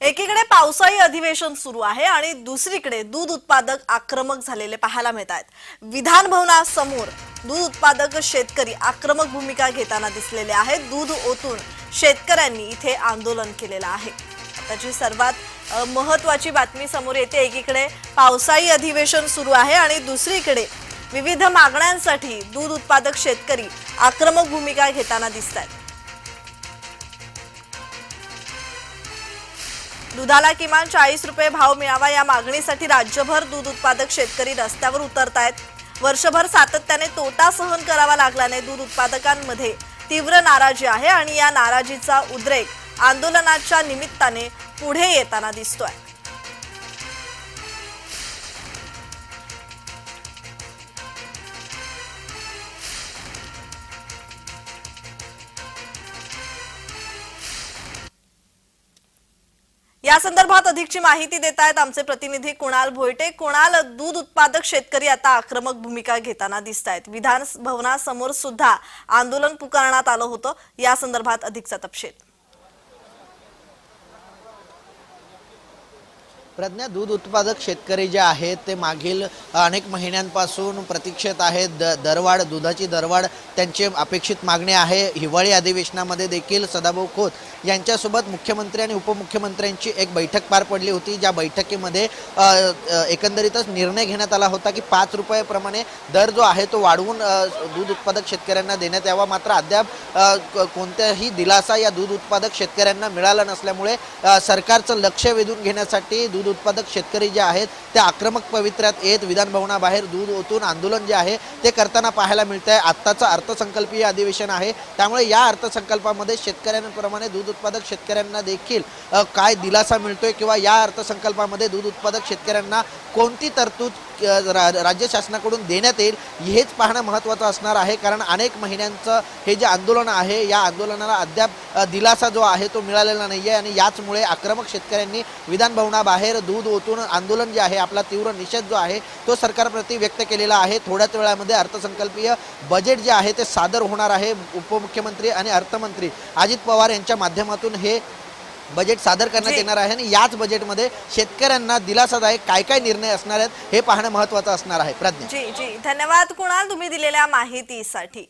एकीकडे पावसाळी अधिवेशन सुरू आहे आणि दुसरीकडे दूध उत्पादक आक्रमक झालेले पाहायला मिळत आहेत. विधान भवनासमोर दूध उत्पादक शेतकरी आक्रमक भूमिका घेताना दिसलेले आहेत. दूध ओतून शेतकऱ्यांनी इथे आंदोलन केलेलं आहे. त्याची सर्वात महत्वाची बातमी समोर येते. एकीकडे पावसाळी अधिवेशन सुरू आहे आणि दुसरीकडे विविध मागण्यांसाठी दूध उत्पादक शेतकरी आक्रमक भूमिका घेताना दिसत आहेत. दुधाला किमान चाळीस रुपये भाव मिळावा या मागणीसाठी राज्यभर दूध उत्पादक शेतकरी रस्त्यावर उतरत आहेत वर्षभर सातत्याने तोटा सहन करावा लागल्याने दूध उत्पादकांमध्ये तीव्र नाराजी आहे आणि या नाराजीचा उद्रेक आंदोलनाच्या निमित्ताने पुढे येताना दिसतोय. या संदर्भात अधिकची माहिती देत आहेत आमचे प्रतिनिधी कुणाल भोयटे कुणाल दूध उत्पादक शेतकरी आता आक्रमक भूमिका घेताना दिसत आहेत विधान भवनासमोर सुद्धा आंदोलन पुकारण्यात आलं होतं. या संदर्भात अधिकचा तपशील. प्रज्ञा दूध उत्पादक शेतकरी जे आहेत ते मागील अनेक महिन्यांपासून प्रतीक्षेत आहेत. द दरवाढ दुधाची दरवाढ त्यांची अपेक्षित मागणी आहे. हिवाळी अधिवेशनामध्ये देखील सदाभाऊ खोत यांच्यासोबत मुख्यमंत्री आणि उपमुख्यमंत्र्यांची एक बैठक पार पडली होती ज्या बैठकीमध्ये एकंदरीतच निर्णय घेण्यात आला होता की पाच रुपयाप्रमाणे दर जो आहे तो वाढवून दूध उत्पादक शेतकऱ्यांना देण्यात यावा. मात्र अद्याप कोणत्याही दिलासा या दूध उत्पादक शेतकऱ्यांना मिळाला नसल्यामुळे सरकारचं लक्ष वेधून घेण्यासाठी दूध उत्पादक शेतकरी जे आहेत ते आक्रमक पवित्र्यात येत विधानभवनाबाहेर दूध ओतून आंदोलन जे आहे ते करताना पाहायला मिळत आहे आत्ताचं अर्थसंकल्पीय अधिवेशन आहे. त्यामुळे या अर्थसंकल्पामध्ये शेतकऱ्यांप्रमाणे दूध उत्पादक शेतकऱ्यांना देखील काय दिलासा मिळतोय किंवा या अर्थसंकल्पामध्ये दूध उत्पादक शेतकऱ्यांना कोणती तरतूद रा- राज्य शासनाकडून देण्यात येईल हेच पाहणं महत्त्वाचं असणार आहे. कारण अनेक महिन्यांचं हे जे आंदोलन आहे या आंदोलनाला अद्याप दिलासा जो आहे तो मिळालेला नाही आहे आणि याचमुळे आक्रमक शेतकऱ्यांनी विधानभवनाबाहेर दूध ओतून आंदोलन जे आहे आपला तीव्र निषेध जो आहे तो सरकारप्रती व्यक्त केलेला आहे. थोड्याच वेळामध्ये अर्थसंकल्पीय बजेट जे आहे ते सादर होणार आहे. उपमुख्यमंत्री आणि अर्थमंत्री अजित पवार यांच्या माध्यमातून हे बजेट सादर करण्यात. येणार आहे आणि याच बजेटमध्ये शेतकऱ्यांना दिलासादायक काय काय निर्णय असणार आहेत हे पाहणं महत्त्वाचं असणार आहे. प्रज्ञा. जी जी. धन्यवाद कुणाल तुम्ही दिलेल्या माहितीसाठी.